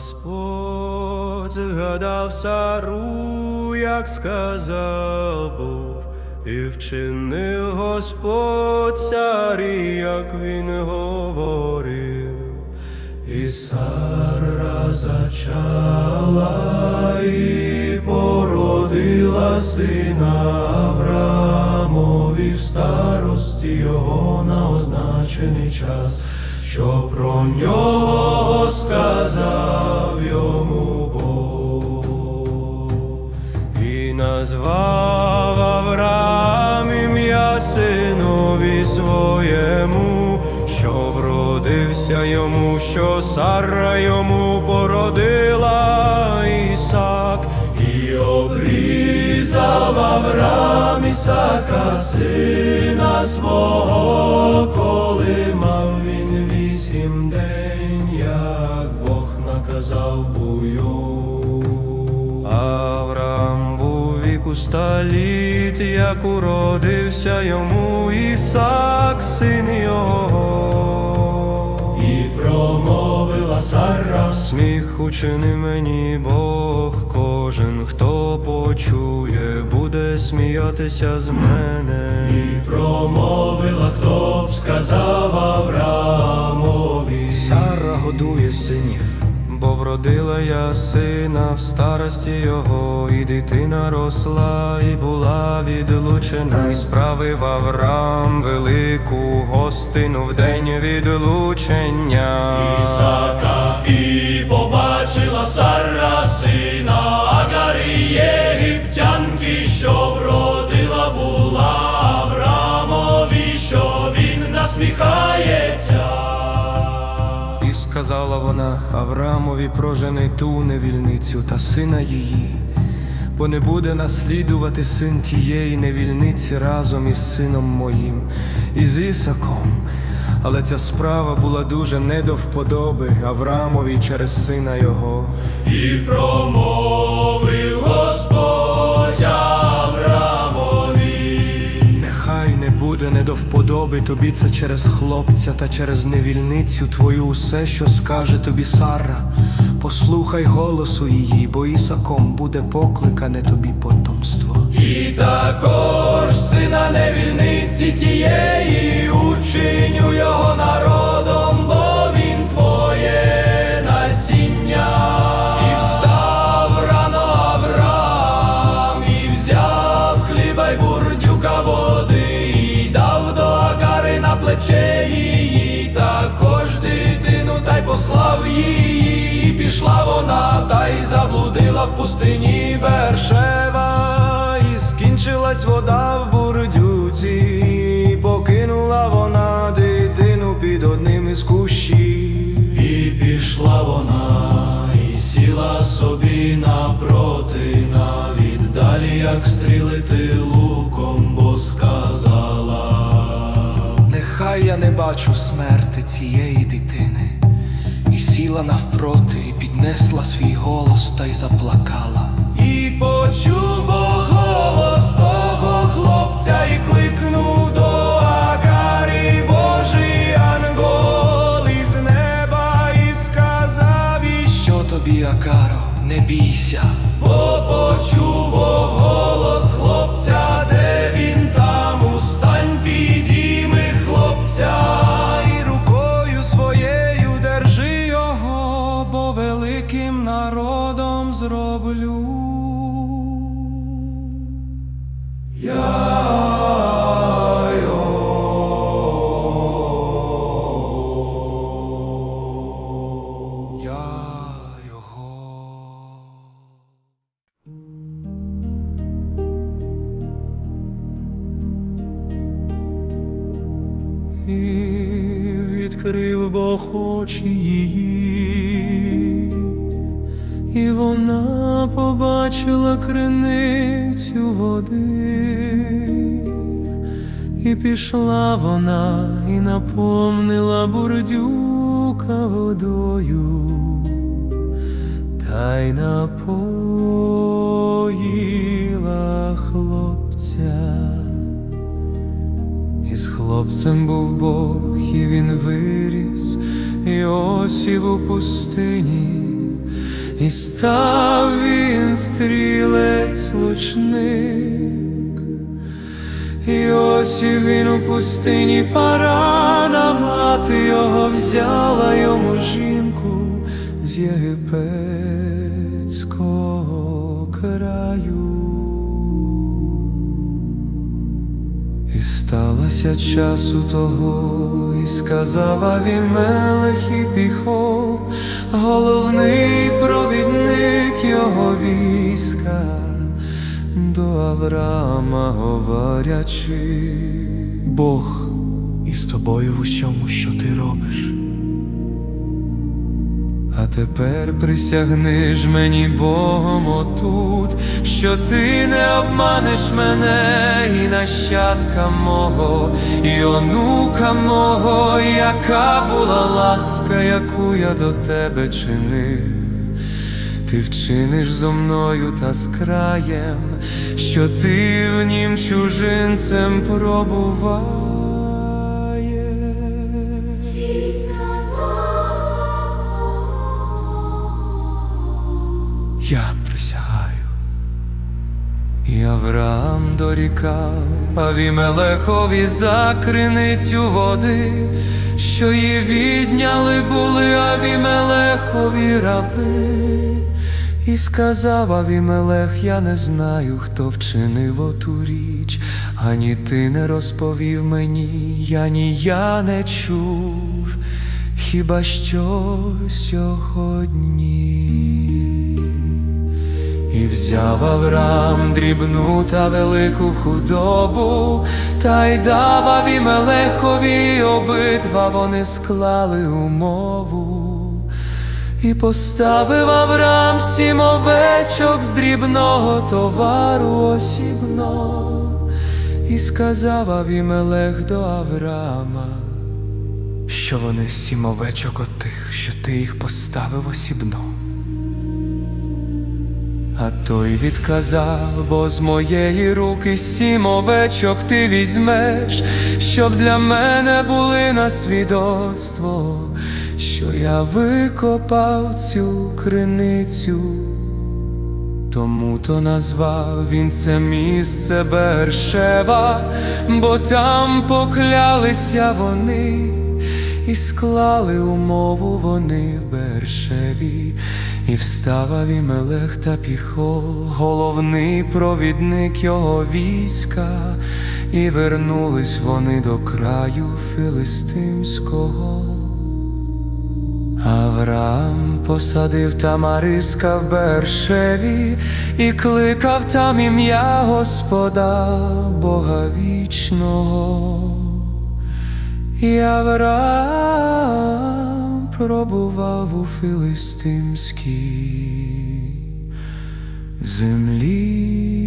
Господь згадав Сару, як сказав Бог, і вчинив Господь царі, як він говорив. І Сара зачала і породила сина Авраамові в старості його на означений час, що про нього сказав назвав Авраам ім'я синові своєму, що вродився йому, що Сара йому породила Ісак, і обрізав Авраам Ісака, сина свого, століт, як уродився йому Ісак, син його. І промовила Сара, сміх учини мені Бог, кожен, хто почує, буде сміятися з мене. І промовила, хто б сказав Авраамові. Сара годує синів. Бо вродила я сина в старості його, і дитина росла, і була відлучена, і справив Авраам велику гостину в день відлучення. Ісака і побачила Сара сина Агарі єгиптянки, що вродила сказала вона Авраамові прожени ту невільницю та сина її, бо не буде наслідувати син тієї невільниці разом із сином моїм, із Ісаком. Але ця справа була дуже не до вподоби Авраамові через сина його. І промовив Господь до вподоби тобі це через хлопця та через невільницю твою усе, що скаже тобі Сара. Послухай голосу її, бо Ісаком буде покликане тобі потомство. І також сина невільниці тієї учиню його народом, послав її, і пішла вона, та й заблудила в пустині Бершева. І скінчилась вода в бурдюці, і покинула вона дитину під одним із кущів. І пішла вона, і сіла собі напроти, навіть далі, як стрілити луком, бо сказала. Нехай я не бачу смерти цієї сіла навпроти, і піднесла свій голос та й заплакала. І почув Бог голос того хлопця, і кликнув до Агарі Божий ангел із неба, і сказав їй, Що тобі, Акаро, не бійся, Бо почув Бог голос хлопця, де зроблю. Я. І відкрив Бог очі її, вона побачила криницю води, і пішла вона, і наповнила бурдюка водою, та й напоїла хлопця. І з хлопцем був Бог, і він виріс, і осів у пустині, і став він стрілець лучник. І ось він у пустині парана, мати його взяла йому жінку з єгипетського І сталося часу того, і сказав Авімелех і піхов, головний провідник його війська, до Авраама говорячи, Бог із тобою в усьому, що ти робиш. А тепер присягни ж мені Богом отут, що ти не обманеш мене і нащадка мого, і онука мого, яка була ласка, яку я до тебе чинив. Ти вчиниш зо мною та з краєм, що ти в нім чужинцем пробуваєш. Авраам дорікав Авімелехові за криницю води, що її відняли були Авімелехові раби. І сказав Авімелех, я не знаю, хто вчинив оту річ, ані ти не розповів мені, я ні я не чув, хіба що сьогодні. Взяв Авраам дрібну та велику худобу, та й дав Авімелехові, обидва вони склали умову. І поставив Авраам сім овечок з дрібного товару осібно, і сказав Авімелех до Авраама, що вони сім овечок отих, що ти їх поставив осібно. А той відказав, бо з моєї руки сім овечок ти візьмеш, щоб для мене були на свідоцтво, що я викопав цю криницю. Тому то назвав він це місце Бершева, бо там поклялися вони, і склали умову вони в Бершеві, і встав Авімелех та піхов, головний провідник його війська, і вернулись вони до краю филистимського. Авраам посадив Тамариска в Бершеві і кликав там ім'я Господа Бога вічного. І Авраам пробував у филистимській землі